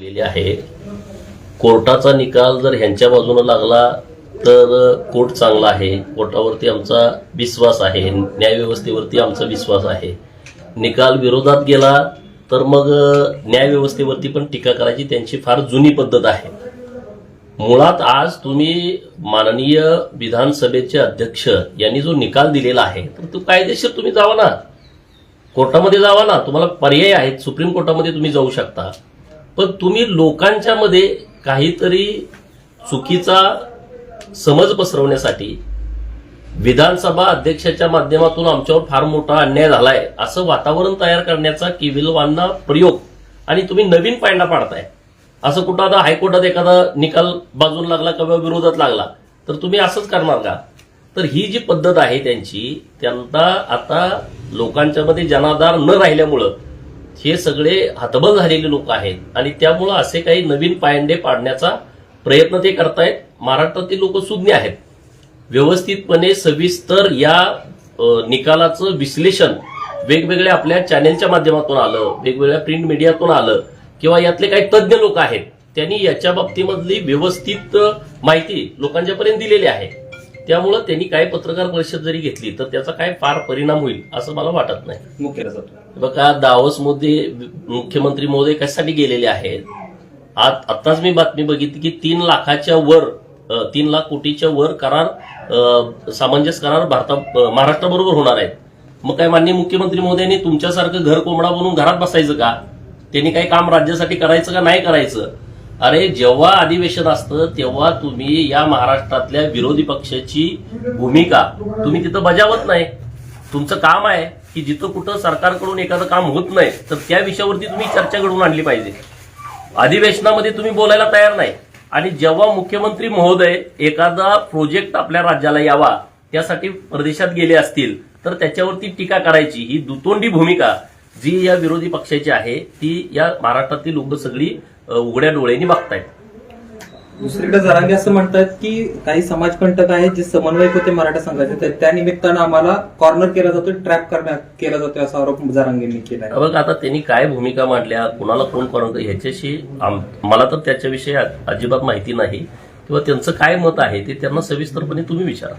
आलेली आहे. कोर्टाचा निकाल जर ह्यांच्या बाजूनं लागला तर कोर्ट चांगला आहे. कोर्टावरती आमचा विश्वास आहे. न्यायव्यवस्थेवरती आमचा विश्वास आहे. निकाल विरोधात गेला तर मग न्यायव्यवस्थेवरती पण टीका करायची त्यांची फार जुनी पद्धत आहे. मुळात आज तुम्ही माननीय विधानसभेचे अध्यक्ष यांनी जो निकाल दिलेला आहे तर तो कायदेशीर तुम्ही जावा ना. कोर्टामध्ये जावा ना. तुम्हाला पर्याय आहेत. सुप्रीम कोर्टामध्ये तुम्ही जाऊ शकता. पण तुम्ही लोकांच्या मध्ये काहीतरी चुकीचा समज पसरवण्यासाठी विधानसभा अध्यक्षाच्या माध्यमातून आमच्यावर फार मोठा अन्याय झालाय असं वातावरण तयार करण्याचा किविलवांना प्रयोग आणि तुम्ही नवीन पायंडा पाडताय. असं कुठं आता हायकोर्टात एखादा निकाल बाजून लागला किंवा विरोधात लागला तर तुम्ही असंच करणार का? तर ही जी पद्धत आहे त्यांची त्यांना आता लोकांच्या मध्ये जनाधार न राहिल्यामुळं हे सगळे हतबल झालेले लोक आहेत. आणि त्यामुळं असे काही नवीन पायंडे पाडण्याचा प्रयत्न ते करतायत. महाराष्ट्रातील लोक सुज्ञ आहेत. व्यवस्थितपणे सविस्तर या निकालाचं विश्लेषण वेगवेगळ्या आपल्या चॅनेलच्या माध्यमातून आलं वेगवेगळ्या प्रिंट मीडियातून आलं किंवा यातले काही तज्ज्ञ लोक आहेत त्यांनी याच्या बाबतीमधली व्यवस्थित माहिती लोकांच्यापर्यंत दिलेली आहे. त्यामुळं त्यांनी काय पत्रकार परिषद जरी घेतली तर त्याचा काय फार परिणाम होईल असं मला वाटत नाही. मुख्य बघा दावोसमध्ये मुख्यमंत्री महोदय कशासाठी गेलेले आहेत? आज आत्ताच मी बातमी बघितली की तीन लाखाच्या वर तीन लाख कोटीच्या वर करार सामंजस्य करार भारता महाराष्ट्राबरोबर होणार आहेत. मग काय माननीय मुख्यमंत्री महोदयांनी तुमच्यासारखं घर कोंबडा बनवून घरात बसायचं का? त्यांनी काही काम राज्यासाठी करायचं का नाही करायचं? अरे जेव्हा अधिवेशन असतं तेव्हा तुम्ही या महाराष्ट्रातल्या विरोधी पक्षाची भूमिका तुम्ही तिथं बजावत नाही. तुमचं काम आहे की जिथं कुठं सरकारकडून एखादं काम होत नाही तर त्या विषयावरती तुम्ही चर्चा घडवून आणली पाहिजे. अधिवेशनामध्ये तुम्ही बोलायला तयार नाही. आणि जेव्हा मुख्यमंत्री महोदय एखादा प्रोजेक्ट आपल्या राज्याला यावा त्यासाठी प्रदेशात गेले असतील तर त्याच्यावरती टीका करायची. ही दुतोंडी भूमिका जी या विरोधी पक्षाची आहे ती या महाराष्ट्रातील लोक सगळी उघड्या डोळ्यांनी बघतायत. दुसरीकडे जरांगे असं म्हणतात की काही समाजकंटक आहेत जे समन्वयक होते मराठा संघाचे तर त्या निमित्तानं आम्हाला कॉर्नर केला जातो ट्रॅप करण्यात केला जातो असा आरोप जरांगेंनी केला बघ आता त्यांनी काय भूमिका मांडल्या कुणाला कोण करून ह्याच्याशी मला तर त्याच्याविषयी अजिबात माहिती नाही. किंवा त्यांचं काय मत आहे ते त्यांना सविस्तरपणे तुम्ही विचारा.